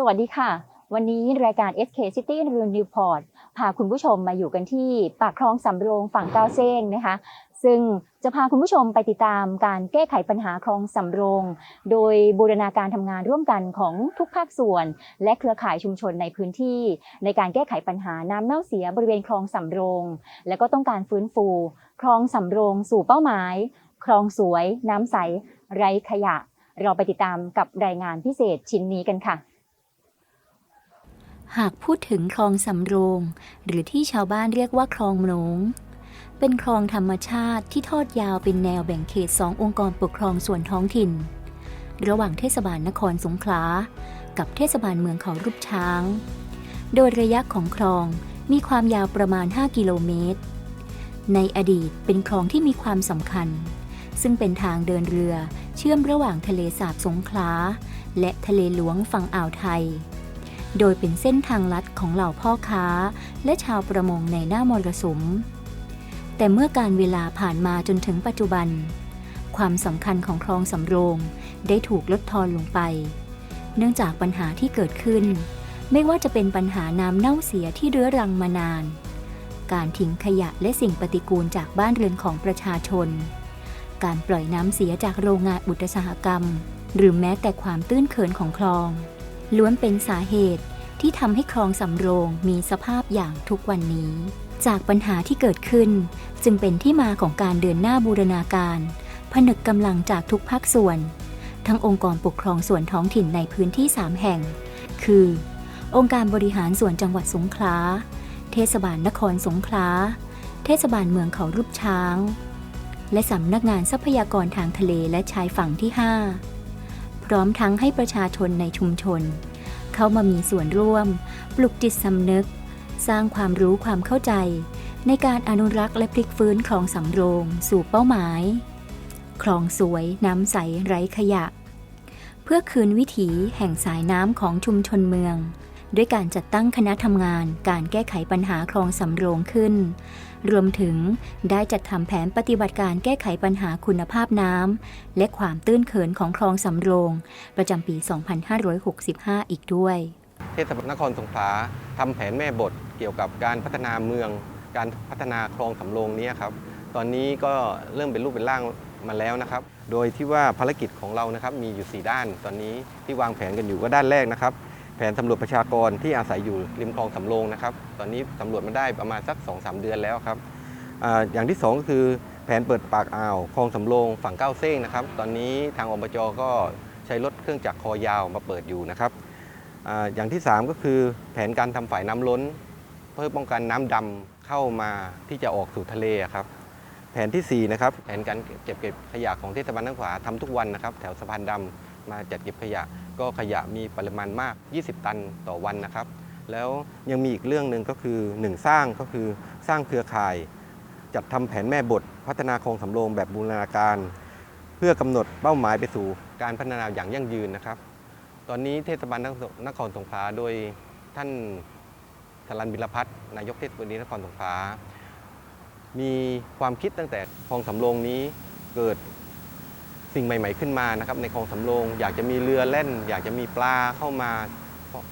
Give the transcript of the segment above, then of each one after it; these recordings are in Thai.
สวัสดีค่ะ วันนี้รายการ SK City Review Report พาคุณผู้ชมมาอยู่กันที่ปากคลองสำโรงฝั่งก้าวเซ้งนะคะ ซึ่งจะพาคุณผู้ชมไปติดตามการแก้ไขปัญหาคลองสำโรง โดยบูรณาการทำงานร่วมกันของทุกภาคส่วน และเครือข่ายชุมชนในพื้นที่ ในการแก้ไขปัญหาน้ำเน่าเสียบริเวณคลองสำโรง และก็ต้องการฟื้นฟู คลองสำโรงสู่เป้าหมาย คลองสวย น้ำใส ไร้ขยะ เราไปติดตามกับรายงานพิเศษชิ้นนี้กันค่ะ หากพูดถึงคลองสำโรง หรือที่ชาวบ้านเรียกว่าคลองโหนงเป็นคลองธรรมชาติที่ทอดยาวเป็นแนวแบ่งเขตสององค์กรปกครองส่วนท้องถิ่น ระหว่างเทศบาลนครสงขลา กับเทศบาลเมืองเขารูปช้าง โดยระยะของคลองมีความยาวประมาณ 5 กิโลเมตร ในอดีตเป็นคลองที่มีความสำคัญ ซึ่งเป็นทางเดินเรือเชื่อมระหว่างทะเลสาบสงขลา และทะเลหลวงฝั่งอ่าวไทย โดยเป็นเส้นทางลัดของเหล่าพ่อค้า และชาวประมงในหน้ามรสุม แต่เมื่อการเวลาผ่านมาจนถึงปัจจุบัน ความสำคัญของคลองสำโรงได้ถูกลดทอนลงไป เนื่องจากปัญหาที่เกิดขึ้น ไม่ว่าจะเป็นปัญหาน้ำเน่าเสียที่เรื้อรังมานาน การทิ้งขยะและสิ่งปฏิกูลจากบ้านเรือนของประชาชน การปล่อยน้ำเสียจากโรงงานอุตสาหกรรม หรือแม้แต่ความตื้นเขินของคลอง ล้วนเป็นสาเหตุที่ทำให้คลองสำโรงมีสภาพอย่างทุกวันนี้ จากปัญหาที่เกิดขึ้น จึงเป็นที่มาของการเดินหน้าบูรณาการ ผนึกกำลังจากทุกภาคส่วน ทั้งองค์กรปกครองส่วนท้องถิ่นในพื้นที่ 3 แห่ง คือ องค์การบริหารส่วนจังหวัดสงขลา เทศบาลนครสงขลา เทศบาลเมืองเขารูปช้าง และสำนักงานทรัพยากรทางทะเลและชายฝั่งที่ 5 พร้อมทั้งให้ประชาชนในชุมชน เข้ามามีส่วนร่วม ปลุกจิตสำนึก สร้างความรู้ความเข้าใจ ในการอนุรักษ์และพลิกฟื้นคลองสำโรง สู่เป้าหมาย คลองสวยน้ำใสไร้ขยะ เพื่อคืนวิถีแห่งสายน้ำของชุมชนเมือง ด้วยการจัดตั้งคณะทำงานการแก้ไขปัญหาคลองสำโรงขึ้น รวมถึงได้จัดทำแผนปฏิบัติการแก้ไขปัญหาคุณภาพน้ำและความตื้นเขินของคลองสำโรง ประจำปี 2565 อีกด้วย เทศบาลนครสงขลาทำแผนแม่บทเกี่ยวกับการพัฒนาเมือง การพัฒนาคลองสำโรงนี้ครับ ตอนนี้ก็เริ่มเป็นรูปเป็นร่างมาแล้วนะครับ โดยที่ว่าภารกิจของเรานะครับมีอยู่ 4 ด้านตอนนี้ที่วางแผนกันอยู่ก็ด้านแรกนะครับ แผนสำรวจประชากรที่อาศัยอยู่ริมคลองสำโรงนะครับ ตอนนี้สำรวจมาได้ประมาณสัก 2-3 เดือนแล้วครับออย่างที่สองก็คือแผนเปิดปากอ่าวคลองสำโรงฝั่งเก้าเซ้งนะครับ ตอนนี้ทางอบจก็ใช้รถเครื่องจักรคอยาวมาเปิดอยู่นะครับออย่างที่ 3 ก็คือแผนการทำฝ่ายน้ำล้น เพื่อป้องกันน้ำดำเข้ามาที่จะออกสู่ทะเลครับแผนทีสี่4นะครับแผนการเก็บเก็บขยะของเทศบาลนครสงขลาทำทุกวันนะครับ แถวสะพานดำมาจัดเก็บขยะ ก็ขยะมีปริมาณมาก 20 ตันต่อวันนะครับ แล้วยังมีอีกเรื่องหนึ่งก็คือ 1 สร้างก็คือสร้างเครือข่าย จัดทำแผนแม่บท พัฒนาคลองสำโรงแบบบูรณาการ เพื่อกำหนดเป้าหมายไปสู่การพัฒนาอย่างยั่งยืนนะครับ ตอนนี้เทศบาลนครสงขลาโดยท่านธรันบิลพัฒน์นายกเทศบาลนครสงขลามีความคิดตั้งแต่คลองสำโรงนี้เกิด สิ่งใหม่ ๆขึ้นมานะครับในคลองสำโรงอยากจะมีเรือเล่น อยากจะมีปลาเข้ามา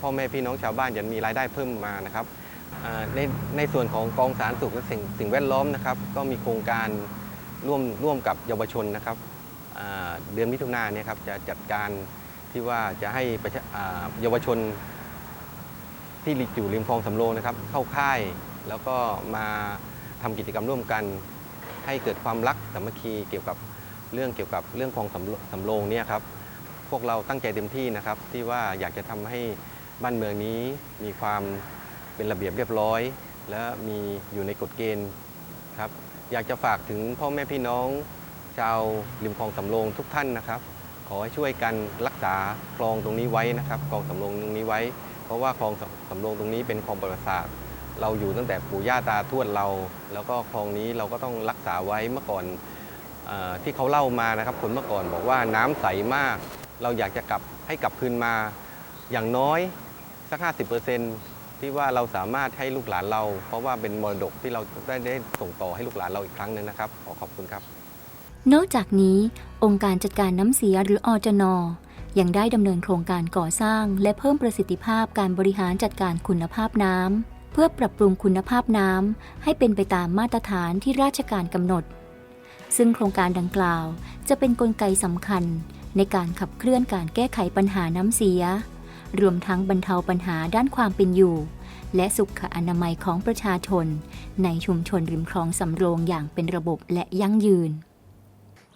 พ่อแม่พี่น้องชาวบ้านอยากมีรายได้เพิ่มมานะครับในในส่วนของกองสาธารณสุขและสิ่งสิ่งแวดล้อมนะครับ ก็มีโครงการร่วมร่วมกับเยาวชนนะครับเดือนมิถุนายนเนี่ยครับจะจัดการที่ว่าจะให้เยาวชนที่อยู่ริมคลองสำโรงนะครับ เข้าค่ายแล้วก็มาทำกิจกรรมร่วมกัน ให้เกิดความรักสามัคคีเกี่ยวกับ เรื่องเกี่ยวกับเรื่องคลองสำโรงเนี่ยครับพวกเราตั้งใจเต็มที่นะครับ ที่ว่าอยากจะทำให้บ้านเมืองนี้มีความเป็นระเบียบเรียบร้อย และมีอยู่ในกฎเกณฑ์ครับอยากจะฝากถึงพ่อแม่พี่น้อง ชาวริมคลองสำโรงทุกท่านนะครับ ขอให้ช่วยกันรักษาคลองตรงนี้ไว้นะครับคลองสำโรงตรงนี้ไว้ เพราะว่าคลองสำโรงตรงนี้เป็นคลองประวัติศาสตร์เราอยู่ตั้งแต่ปู่ย่าตาทวดเรา แล้วก็คลองนี้เราก็ต้องรักษาไว้เมื่อก่อน ที่เขาเล่ามานะครับคนเมื่อก่อนบอกว่าน้ำใสมาก เราอยากจะกลับให้กลับคืนมา อย่างน้อยสัก 50%ที่ว่าเราสามารถให้ลูกหลานเรา เพราะว่าเป็นมรดกที่เราได้ได้ส่งต่อให้ลูกหลานเราอีกครั้งหนึ่งนะครับ ขอขอบคุณครับ นอกจากนี้ องค์การจัดการน้ำเสียหรืออจนยังได้ดำเนินโครงการก่อสร้าง และเพิ่มประสิทธิภาพการบริหารจัดการคุณภาพน้ำเพื่อปรับปรุงคุณภาพน้ำให้เป็นไปตามมาตรฐานที่ราชการกำหนด ซึ่งโครงการดังกล่าวจะเป็นนกลไกสำคัญในการขับเคลื่อนการแก้ไขปัญหาน้ำเสีย รวมทั้งบรรเทาปัญหาด้านความเป็นอยู่ และสุขอนามัยของประชาชน ในชุมชนริมคลองสำโรงอย่างเป็นระบบและยั่งยืน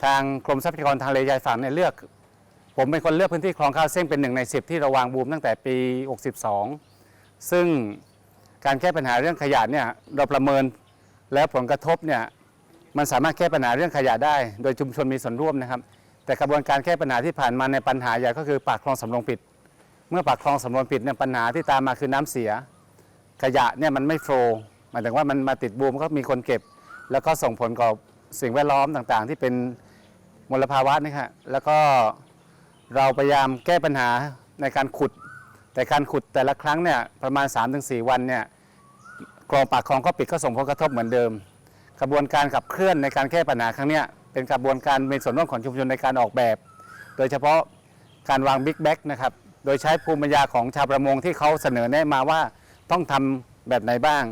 ทางกรมทรัพยากรทางเลชายฝั่งเนี่ยเลือก ผมเป็นคนเลือกพื้นที่คลองข้าวเส้งเป็นหนึ่งใน 10 ที่เราวางบูมตั้งแต่ปี 62 ซึ่งการแก้ปัญหาเรื่องขยะเนี่ยเราประเมินแล้วผลกระทบเนี่ย มันสามารถแก้ปัญหาเรื่องขยะได้ โดยชุมชนมีส่วนร่วมนะครับ แต่กระบวนการแก้ปัญหาที่ผ่านมาในปัญหาใหญ่ก็คือปากคลองสำโรงปิด เมื่อปากคลองสำโรงปิดเนี่ยปัญหาที่ตามมาคือน้ำเสีย ขยะเนี่ยมันไม่โฟล์หมายถึงว่ามันมาติดบูมก็มีคนเก็บ แล้วก็ส่งผลกับสิ่งแวดล้อมต่างๆ ที่เป็นมลภาวะนี่ครับแล้วก็เราพยายามแก้ปัญหาในการขุด แต่การขุดแต่ละครั้งเนี่ยประมาณ 3-4 วันเนี่ยคลองปากคลองก็ปิดก็ส่งผลกระทบเหมือนเดิม กระบวนการขับเคลื่อนในการแก้ปัญหาครั้งนี้เป็นกระบวนการเป็นส่วนร่วมของชุมชนในการออกแบบ โดยเฉพาะการวางบิ๊กแบ็กนะครับโดยใช้ภูมิปัญญาของชาวประมงที่เขาเสนอแนะมาว่าต้องทำแบบไหนบ้าง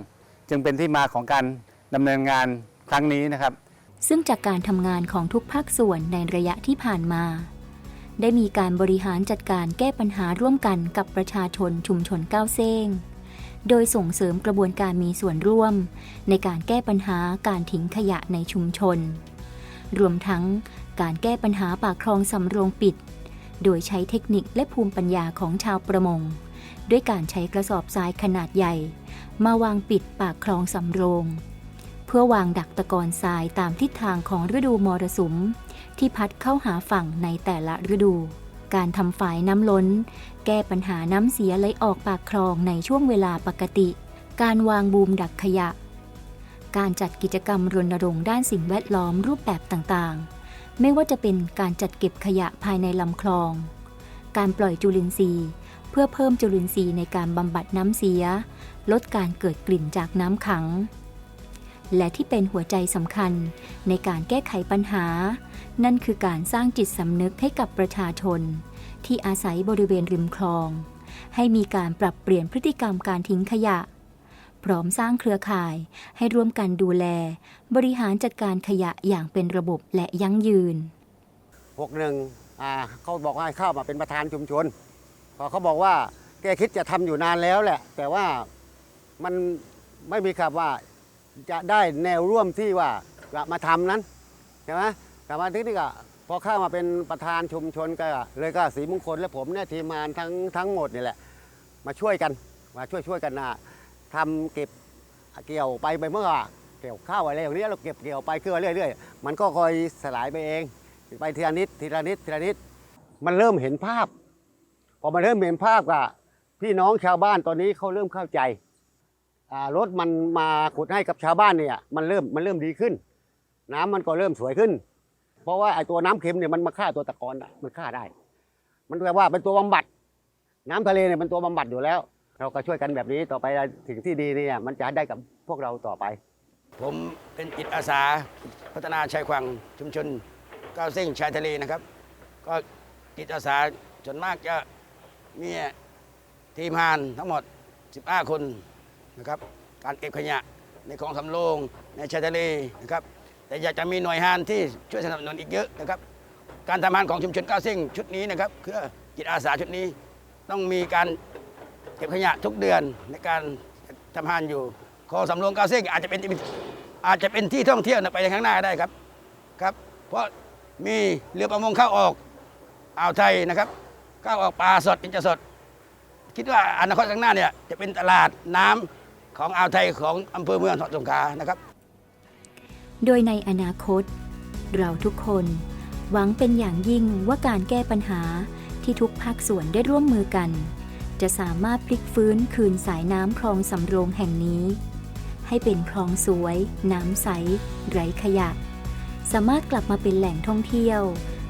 จึงเป็นที่มาของการดำเนินงานครั้งนี้นะครับ ซึ่งจากการทำงานของทุกภาคส่วนในระยะที่ผ่านมา ได้มีการบริหารจัดการแก้ปัญหาร่วมกันกับประชาชนชุมชนก้าวเซ้ง โดยส่งเสริมกระบวนการมีส่วนร่วม ในการแก้ปัญหาการทิ้งขยะในชุมชน รวมทั้งการแก้ปัญหาปากคลองสำโรงปิด โดยใช้เทคนิคและภูมิปัญญาของชาวประมง ด้วยการใช้กระสอบทรายขนาดใหญ่ มาวางปิดปากคลองสำโรง เพื่อวางดักตะกอนทรายตามทิศทางของฤดูมรสุม ที่พัดเข้าหาฝั่งในแต่ละฤดู การทำฝายน้ำล้น แก้ปัญหาน้ำเสียไหลออกปากคลองในช่วงเวลาปกติ การวางบูมดักขยะ การจัดกิจกรรมรณรงค์ด้านสิ่งแวดล้อมรูปแบบต่างๆ ไม่ว่าจะเป็นการจัดเก็บขยะภายในลำคลอง การปล่อยจุลินทรีย์ เพื่อเพิ่มจุลินทรีย์ในการบำบัดน้ำเสีย ลดการเกิดกลิ่นจากน้ำขัง และที่เป็นหัวใจสำคัญในการแก้ไขปัญหา นั่นคือการสร้างจิตสำนึกให้กับประชาชน ที่อาศัยบริเวณริมคลอง ให้มีการปรับเปลี่ยนพฤติกรรมการทิ้งขยะ พร้อมสร้างเครือข่ายให้ร่วมกันดูแล บริหารจัดการขยะอย่างเป็นระบบและยั่งยืนพวกหนึ่งเขาบอกให้เข้ามาเป็นประธานชุมชนพอเขาบอกว่าแกคิดจะทำอยู่นานแล้วแหละ แต่ว่ามันไม่มีคำว่า จะได้แนวร่วมที่ว่ามาทำนั้นใช่ไหมแต่มาที่นี่ก็พอเข้ามาเป็นประธานชุมชนก็เลยก็สีมงคลและผมเนี่ยทีมงานทั้งทั้งหมดนี่แหละ มาช่วยกันมาช่วยช่วยกันนะทำเก็บเกี่ยวไปไปเมื่อเกี่ยวข้าวอะไรอย่างนี้เราเก็บเกี่ยวไปคือเรื่อยๆ มันก็คอยสลายไปเอง ไปทีละนิดทีละนิดทีละนิด มันเริ่มเห็นภาพ พอมันเริ่มเห็นภาพกับพี่น้องชาวบ้านตอนนี้เขาเริ่มเข้าใจ รถมันมาขุดให้กับชาวบ้านเนี่ยมันเริ่มมันเริ่มดีขึ้น น้ำมันก็เริ่มสวยขึ้น เพราะว่าไอ้ตัวน้ำเค็มเนี่ยมันมาฆ่าตัวตะกอนมันฆ่าได้ มันแปลว่าเป็นตัวบำบัด น้ำทะเลเนี่ยเป็นตัวบำบัดอยู่แล้ว เราก็ช่วยกันแบบนี้ต่อไปสิ่งที่ดีเนี่ยมันจะได้กับพวกเราต่อไป ผมเป็นจิตอาสาพัฒนาชายฝั่งชุมชนก้าวเส้งชายทะเลนะครับ ก็จิตอาสาส่วนมากจะมีทีมงานทั้งหมด 15 คน นะครับการเก็บขยะในคลองสำโรงในชายทะเลนะครับแต่อยากจะมีหน่วยงานที่ช่วยสนับสนุนอีกเยอะนะครับ การทำงานของชุมชนก้าวเส้งชุดนี้นะครับคือจิตอาสาชุดนี้ต้องมีการเก็บขยะทุกเดือนในการทำงานอยู่คลองสำโรงก้าวเส้งอาจจะเป็นอาจจะเป็นที่ท่องเที่ยวไปในข้างหน้าได้ครับครับ เพราะมีเรือประมงเข้าออกอ่าวไทยนะครับเข้าออกปลาสดอินจะสด คิดว่าอนาคตข้างหน้าเนี่ยจะเป็นตลาดน้ำ ของอ่าวไทยของอำเภอเมืองสงขลานะครับ โดยในอนาคต เราทุกคนหวังเป็นอย่างยิ่งว่าการแก้ปัญหาที่ทุกภาคส่วนได้ร่วมมือกัน จะสามารถพลิกฟื้นคืนสายน้ำคลองสำโรงแห่งนี้ ให้เป็นคลองสวย น้ำใส ไร้ขยะ สามารถกลับมาเป็นแหล่งท่องเที่ยว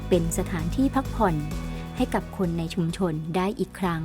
เป็นสถานที่พักผ่อน ให้กับคนในชุมชนได้อีกครั้ง